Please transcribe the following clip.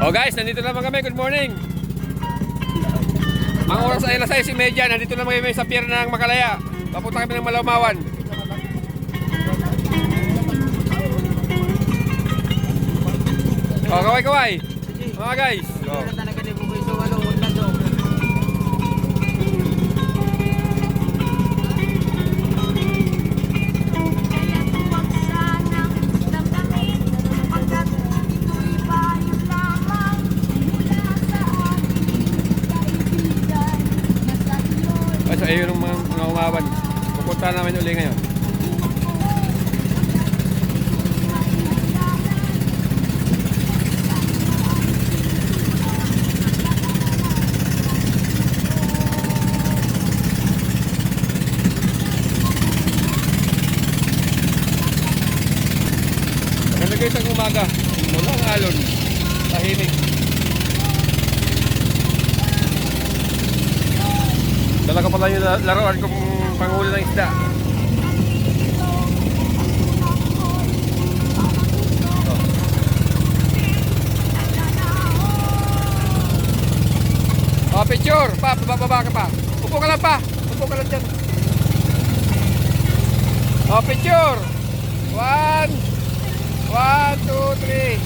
Oh guys, nandito naman kami. Good morning. Mga oras ay alas 6.30. Nandito naman kami sa pier ng Makalaya. Papunta kami ng Malaumawan. Oh, kaway kaway. Mga guys. Oh. Kasi ayun ang mga, mga umawan. Pupunta namin uli ngayon. Ganda guys ang umaga. Mula ang alon. Tahimik. ito pala yung laruan kong panghuli ng isda Oh, oh picture. Pa, bababa ka pa. Upo ka lang pa. Upo ka lang dyan. Oh, picture. One. One, two, three.